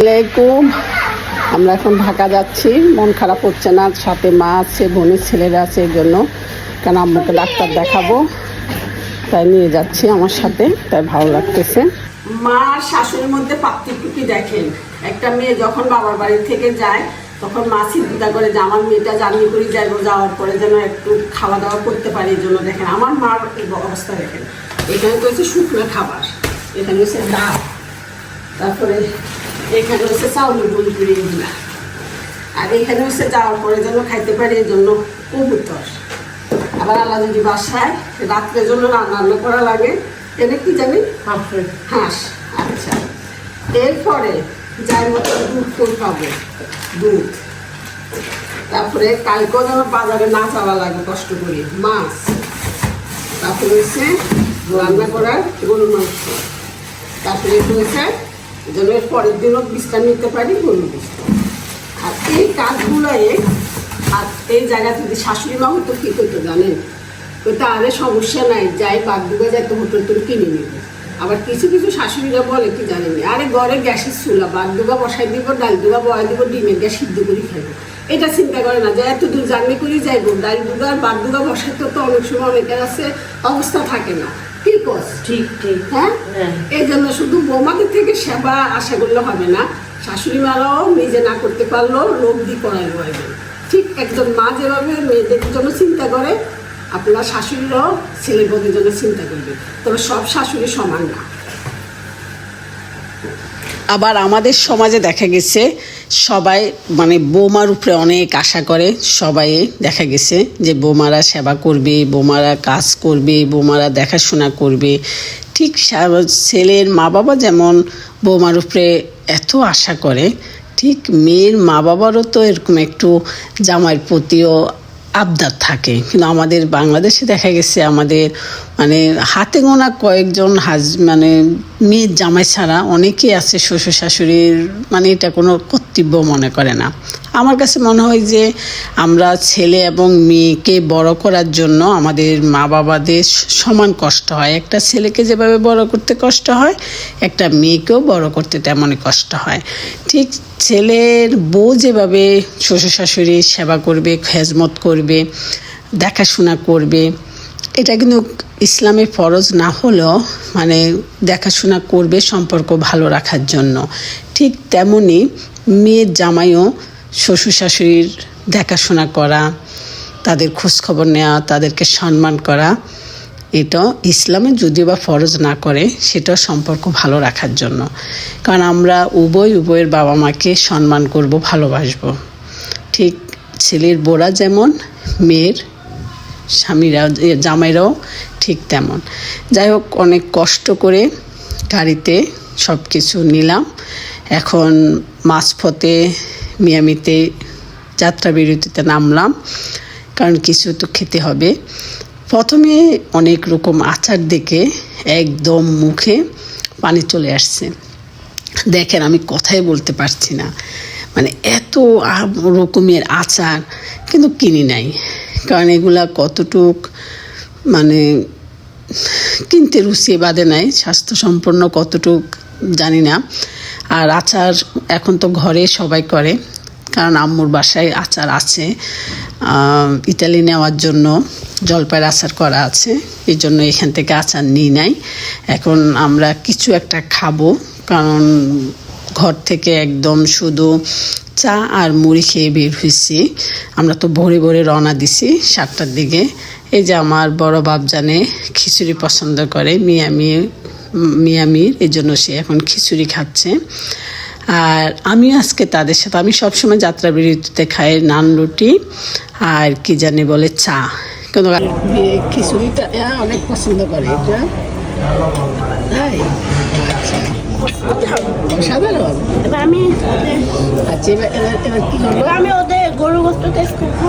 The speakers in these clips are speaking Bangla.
আলাইকুম। আমরা এখন ঢাকা যাচ্ছি। মন খারাপ হচ্ছে না, সাথে মা আছে, বোনের ছেলেরা আছে এই জন্য। কেন আম্মুকে ডাক্তার দেখাবো? তাই নিয়ে যাচ্ছি আমার সাথে, তাই ভালো লাগতেছে। মা শাশুড়ির মধ্যে পার্থক্যটি দেখেন? একটা মেয়ে যখন বাবার বাড়ি থেকে যায়, তখন মা চিন্তা করে যে আমার মেয়েটা জার্নি করে যাইবো, যাওয়ার পরে যেন একটু খাওয়া দাওয়া করতে পারে, এই জন্য দেখেন। আমার মার অবস্থা দেখেন। এখানে তো হচ্ছে শুকনো খাবার, এখানে হচ্ছে ডাল। তারপরে এখানে হচ্ছে চাউলের গুঁড়ি করে এগুলা আর এখানে হচ্ছে যাওয়ার পরে যেন খাইতে পারি এই জন্য কবুতর। আবার আল্লাহ যদি বাসায় রাত্রের জন্য রান্না করা লাগে এনে কি জানি? হাঁস। আচ্ছা। এরপরে যার মতো দুধ ফুল পাবো দুধ। তারপরে কালকেও যেন বাজারে না যাওয়া লাগে কষ্ট করে। মাছ। তারপরে হচ্ছে রান্না করার গরুর মাংস। তারপরে হয়েছে এর পরের দিনও বিশ্রাম নিতে পারি, গরুর আর এই কাজগুলোয়, আর এই জায়গা যদি শাশুড়ি মা হতো, কী করতো জানেন? তো আরে সমস্যা নাই, যাই বাদ দুবে যাইতে হোটেল তুমি কিনে নেবে। আবার কিছু কিছু শাশুড়িরা বলে, কি জানেন? আরে ঘরে গ্যাসের চুলা দুবা, বসাই দিব, ডাল দুবা বয়াই দিব, ডিমের গ্যাস সিদ্ধ করে খাইবো। এটা চিন্তা করে না, যে এত দূর জার্নি করে যাইবো। ডাল দুবা আর বাদ দুবা বসাইতে তো অনেক সময় অনেকের আছে, অবস্থা থাকে না। কি কস ঠিক ঠিক। হ্যাঁ? হ্যাঁ। এই জন্য শুধু বৌমাদের থেকে সেবা আশা করলে হবে না। শাশুড়ি মারাও নিজে না করতে পারলেও লোক দিয়ে করাইলো একজন ঠিক একজন মা যেভাবে মেয়েদের জন্য চিন্তা করে আপনার শাশুড়িরাও ছেলে বোনের জন্য চিন্তা করবে। তবে সব শাশুড়ি সমান না। আবার আমাদের সমাজে দেখা গেছে, সবাই মানে বৌমার উপরে অনেক আশা করে, সবাই দেখা গেছে যে বৌমারা সেবা করবে, বৌমারা কাজ করবে, বৌমারা দেখাশোনা করবে। ঠিক ছেলের মা বাবা যেমন বৌমার উপরে এত আশা করে, ঠিক মেয়ের মা বাবারও তো এরকম একটু জামাইয়ের প্রতিও আবদার থাকে। কিন্তু আমাদের বাংলাদেশে দেখা গেছে আমাদের মানে হাতে গোনা কয়েকজন হাজ মানে মেয়ের জামাই ছাড়া অনেকেই আছে শ্বশুর শাশুড়ির মানে এটা কোনো কর্তব্য মনে করে না। আমার কাছে মনে হয় যে আমরা ছেলে এবং মেয়েকে বড় করার জন্য আমাদের মা বাবাদের সমান কষ্ট হয়। একটা ছেলেকে যেভাবে বড় করতে কষ্ট হয়, একটা মেয়েকেও বড় করতে তেমনই কষ্ট হয়। ঠিক ছেলের বউ যেভাবে শ্বশুর শাশুড়ির সেবা করবে, খেজমত করবে, দেখাশোনা করবে, এটা কিন্তু ইসলামে ফরজ না হলেও মানে দেখাশোনা করবে সম্পর্ক ভালো রাখার জন্য। ঠিক তেমনি মেয়ের জামাইও শ্বশুর শাশুড়ির দেখাশোনা করা, তাদের খোঁজখবর নেওয়া, তাদেরকে সম্মান করা এটা ইসলামে যদিও বা ফরজ না করে সেটা সম্পর্ক ভালো রাখার জন্য। কারণ আমরা উভয় উভয়ের বাবা মাকে সম্মান করব, ভালোবাসবো। ঠিক ছেলের বোরা যেমন, মেয়ের স্বামীরা জামাইরাও ঠিক তেমন। যাই হোক, অনেক কষ্ট করে গাড়িতে সব কিছু নিলাম। এখন মাঝপথে মিয়ামিতে যাত্রা বিরতিতে নামলাম, কারণ কিছু তো খেতে হবে। প্রথমে অনেক রকম আচার দেখে একদম মুখে পানি চলে আসছে। দেখেন, আমি কথাই বলতে পারছি না। মানে এত রকমের আচার কিন্তু কিনি নাই। কারণ এগুলা কতটুক মানে কিনতে রুচিয়ে বাদে নাই, স্বাস্থ্য সম্পন্ন কতটুক জানি না। আর আচার এখন তো ঘরে সবাই করে, কারণ আম্মুর বাসায় আচার আছে ইতালি নেওয়ার জন্য জলপাইয়ের আচার করা আছে, এই জন্য এখান থেকে আচার নিই নাই। এখন আমরা কিছু একটা খাব, কারণ ঘর থেকে একদম শুধু চা আর মুড়ি খেয়ে বের হয়েছি। আমরা তো ভোরে ভোরে রওনা দিছি সাতটার দিকে। এই যে আমার বড় বাপ জানে, খিচুড়ি পছন্দ করে মিয়ামি মিয়ামির এই জন্য সে এখন খিচুড়ি খাচ্ছে। আর আমি আজকে তাদের সাথে আমি সবসময় যাত্রা বিরতিতে খাই নান রুটি আর কি জানি বলে চা। কিন্তু খিচুড়িটা অনেক পছন্দ করে এটা। তাই? আচ্ছা। সাধারণ আমি আচ্ছা এবার এবার এবার কি করব? আমি ওদের গরু গোস্ত টেস্ট করব।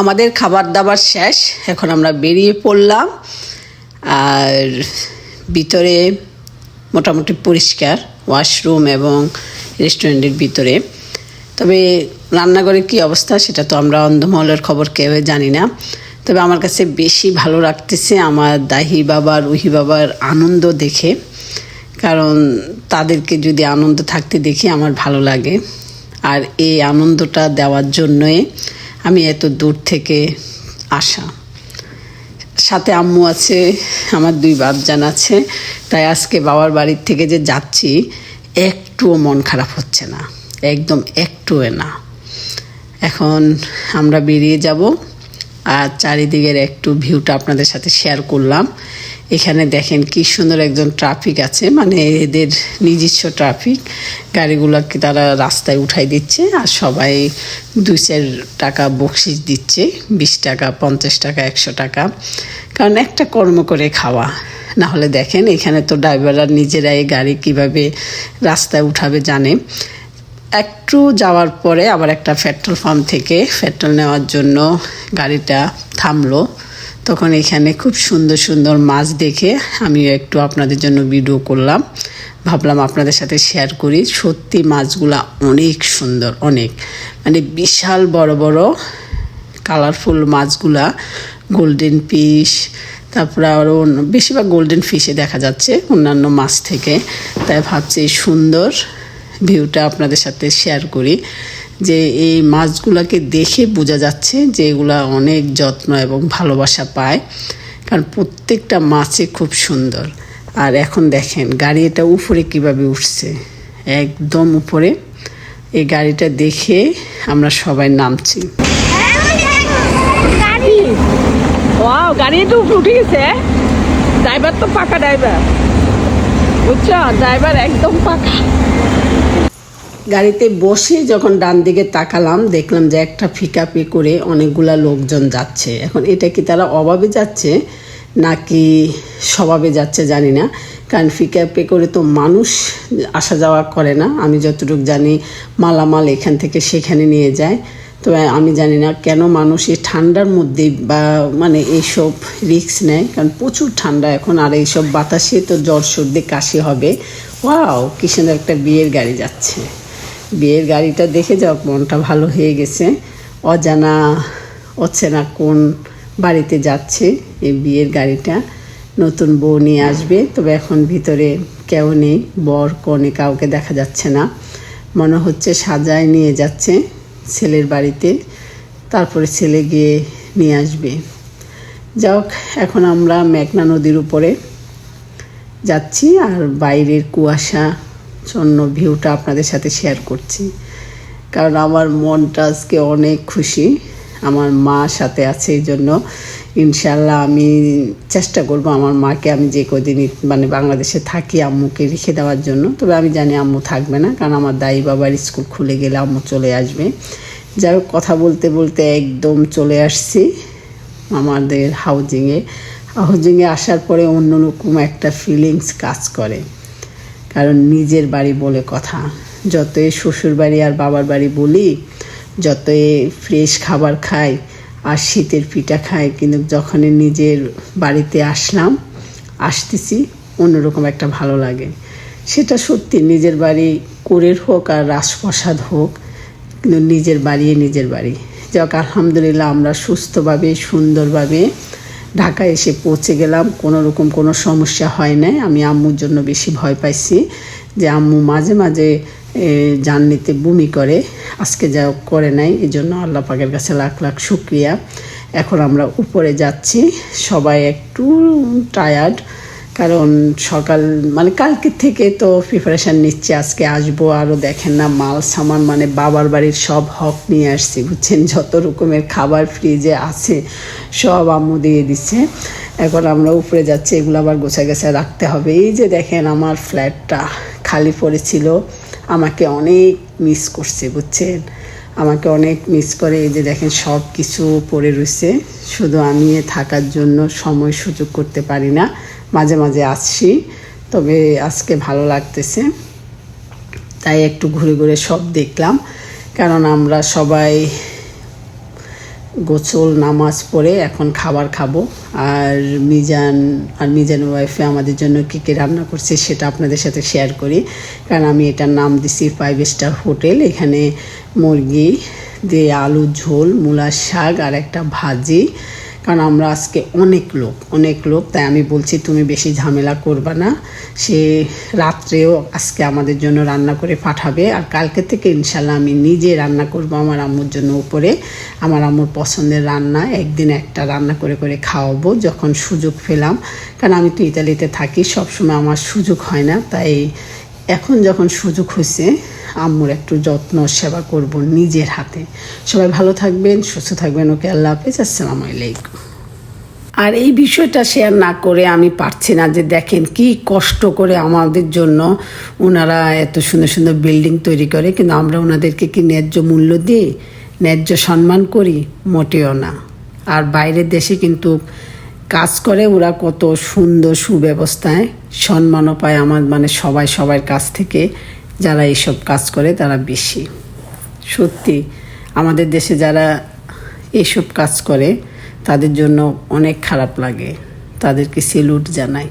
আমাদের খাবার দাবার শেষ, এখন আমরা বেরিয়ে পড়লাম, আর ভিতরে মোটামুটি পরিষ্কার ওয়াশরুম এবং রেস্টুরেন্টের ভিতরে। তবে রান্নাঘরের কী অবস্থা সেটা তো আমরা অন্ধমহলের খবর কেউ জানি না। তবে আমার কাছে বেশি ভালো লাগতেছে আমার দাহি বাবার, রুহি বাবার আনন্দ দেখে। কারণ তাদেরকে যদি আনন্দ থাকতে দেখি আমার ভালো লাগে। আর এই আনন্দটা দেওয়ার জন্যই আমি এত দূর থেকে আসা। সাথে আম্মু আছে, আমার দুই বাপজান আছে, তাই আজকে বাবার বাড়ির থেকে যে যাচ্ছি, একটুও মন খারাপ হচ্ছে না। একদম একটুও না। এখন আমরা বেরিয়ে যাব। আর চারিদিকের একটু ভিউটা আপনাদের সাথে শেয়ার করলাম। এখানে দেখেন কি সুন্দর একজন ট্রাফিক আছে মানে এদের নিজস্ব ট্রাফিক গাড়িগুলোকে তারা রাস্তায় উঠাই দিচ্ছে আর সবাই দুই চার টাকা বকশিস দিচ্ছে, বিশ টাকা, পঞ্চাশ টাকা, একশো টাকা। কারণ একটা কর্ম করে খাওয়া। না হলে দেখেন এখানে তো ড্রাইভাররা নিজেরাই গাড়ি কীভাবে রাস্তায় উঠাবে জানে। একটু যাওয়ার পরে আবার একটা পেট্রোল পাম্প থেকে পেট্রোল নেওয়ার জন্য গাড়িটা থামলো। তখন এখানে খুব সুন্দর সুন্দর মাছ দেখে আমিও একটু আপনাদের জন্য ভিডিও করলাম। ভাবলাম আপনাদের সাথে শেয়ার করি। সত্যি মাছগুলা অনেক সুন্দর, অনেক। মানে বিশাল বড় বড় কালারফুল মাছগুলা গোল্ডেন ফিশ তারপরে আরও বেশিরভাগ গোল্ডেন ফিশে দেখা যাচ্ছে অন্যান্য মাছ থেকে। তাই ভাবছি সুন্দর ভিউটা আপনাদের সাথে শেয়ার করি, যে এই মাছগুলোকে দেখে বোঝা যাচ্ছে যে এগুলা অনেক যত্ন এবং ভালোবাসা পায়, কারণ প্রত্যেকটা মাছে খুব সুন্দর। আর এখন দেখেন, গাড়ি এটা উপরে কীভাবে উঠছে? একদম উপরে। এই গাড়িটা দেখে আমরা সবাই নামছি। গাড়ি? তো ড্রাইভার তো পাকা ড্রাইভার বুঝছ? ড্রাইভার একদম পাকা। গাড়িতে বসে যখন ডান দিকে তাকালাম, দেখলাম যে একটা পিকআপে করে অনেকগুলা লোকজন যাচ্ছে। এখন এটা কি তারা অভাবে যাচ্ছে নাকি স্বভাবে যাচ্ছে জানি না। কারণ পিকআপে করে তো মানুষ আসা যাওয়া করে না। আমি যতটুকু জানি মালামাল এখান থেকে সেখানে নিয়ে যায়। তো আমি জানি না কেন মানুষ এই ঠান্ডার মধ্যে বা মানে এইসব রিস্ক নেয়। কারণ প্রচুর ঠান্ডা এখন, আর এইসব বাতাসে তো জ্বর সর্দি কাশি হবে। ওয়াও কি সুন্দর একটা বিয়ের গাড়ি যাচ্ছে। বিয়ের গাড়িটা দেখে যাও মনটা ভালো হয়ে গেছে। অজানা, অচেনা কোন বাড়িতে যাচ্ছে এই বিয়ের গাড়িটা। নতুন বউ নিয়ে আসবে, তবে এখন ভিতরে কেউ নেই, বর, কনে কাউকে দেখা যাচ্ছে না। মনে হচ্ছে সাজায় নিয়ে যাচ্ছে ছেলের বাড়িতে, তারপরে ছেলে গিয়ে নিয়ে আসবে। যাক, এখন আমরা মেঘনা নদীর উপরে যাচ্ছি, আর বাইরের কুয়াশা জন্য ভিউটা আপনাদের সাথে শেয়ার করছি। কারণ আমার মনটা আজকে অনেক খুশি। আমার মা সাথে আছে এই জন্য ইনশাল্লাহ আমি চেষ্টা করব আমার মাকে আমি যে কদিন মানে বাংলাদেশে থাকি আম্মুকে রেখে দেওয়ার জন্য। তবে আমি জানি আম্মু থাকবে না, কারণ আমার দাই বাবার স্কুল খুলে গেলে আম্মু চলে আসবে। যাই হোক, কথা বলতে বলতে একদম চলে আসছি আমাদের হাউজিংয়ে হাউজিংয়ে আসার পরে অন্যরকম একটা ফিলিংস কাজ করে। কারণ নিজের বাড়ি বলে কথা। যতই শ্বশুর বাড়ি আর বাবার বাড়ি বলি, যতই ফ্রেশ খাবার খাই আর শীতের পিঠা খাই, কিন্তু যখনই নিজের বাড়িতে আসলাম, আসতেছি, অন্যরকম একটা ভালো লাগে। সেটা সত্যি, নিজের বাড়ি কোরের হোক আর রাজপ্রসাদ হোক, কিন্তু নিজের বাড়ি নিজের বাড়ি। যাক, আলহামদুলিল্লাহ, আমরা সুস্থভাবে, সুন্দরভাবে ঢাকায় এসে পৌঁছে গেলাম। কোনো রকম কোনো সমস্যা হয় নাই। আমি আম্মুর জন্য বেশি ভয় পাইছি যে আম্মু মাঝে মাঝে জার্নিতে বমি করে। আজকে যা করে নাই এই জন্য আল্লাহ পাকের কাছে লাখ লাখ শুক্রিয়া। এখন আমরা উপরে যাচ্ছি। সবাই একটু টায়ার্ড কারণ সকাল মানে কালকে থেকে তো প্রিপারেশান নিচ্ছি, আজকে আসব আরও দেখেন না মাল, সামান মানে বাবার বাড়ির সব হক নিয়ে আসছি, বুঝছেন? যত রকমের খাবার ফ্রিজে আছে, সব আম্মু দিয়ে দিচ্ছে। এখন আমরা উপরে যাচ্ছি, এগুলো আবার গোছা গেছা রাখতে হবে। এই যে দেখেন আমার ফ্ল্যাটটা খালি পড়েছিল, আমাকে অনেক মিস করছে, বুঝছেন? আমাকে অনেক মিস করে, এই যে দেখেন সব কিছু পড়ে রয়েছে শুধু আমি থাকার জন্য সময় সুযোগ করতে পারি না। মাঝে মাঝে আসছি। তবে আজকে ভালো লাগতেছে। তাই একটু ঘুরে ঘুরে সব দেখলাম। কারণ আমরা সবাই গোসল, নামাজ পড়ে এখন খাবার খাব। আর মিজান আর মিজান ওয়াইফে আমাদের জন্য কী কী রান্না করছে সেটা আপনাদের সাথে শেয়ার করি। কারণ আমি এটার নাম দিছি ফাইভ স্টার হোটেল। এখানে মুরগি, দিয়ে আলু, ঝোল, মূলার শাক, আর একটা ভাজি। কারণ আমরা আজকে অনেক লোক অনেক লোক, তাই আমি বলছি তুমি বেশি ঝামেলা করবে না। সে রাত্রেও আজকে আমাদের জন্য রান্না করে পাঠাবে আর কালকে থেকে ইনশাল্লাহ আমি নিজে রান্না করব আমার আম্মুর জন্য উপরে। আমার আম্মুর পছন্দের রান্না, একদিন একটা রান্না করে করে খাওয়াবো যখন সুযোগ পেলাম। কারণ আমি তো ইতালিতে থাকি, সবসময় আমার সুযোগ হয় না, তাই এখন যখন সুযোগ হয়েছে, আম্মুর একটু যত্ন, সেবা করব নিজের হাতে। সবাই ভালো থাকবেন, সুস্থ থাকবেন। ওকে আল্লাহ হাফিজ। আসসালামু আলাইকুম। আর এই বিষয়টা শেয়ার না করে আমি পারছি না যে দেখেন কি কষ্ট করে আমাদের জন্য ওনারা এত সুন্দর সুন্দর বিল্ডিং তৈরি করে, কিন্তু আমরা ওনাদেরকে কি ন্যায্য মূল্য দিই? ন্যায্য সম্মান করি? মোটেও না। আর বাইরের দেশে কিন্তু কাজ করে, ওরা কত সুন্দর সুব্যবস্থায় সম্মানও পায় আমার মানে সবাই সবার কাছ থেকে যারা এইসব কাজ করে তারা বেশি। সত্যি, আমাদের দেশে যারা এইসব কাজ করে, তাদের জন্য অনেক খারাপ লাগে। তাদেরকে সেলুট জানাই।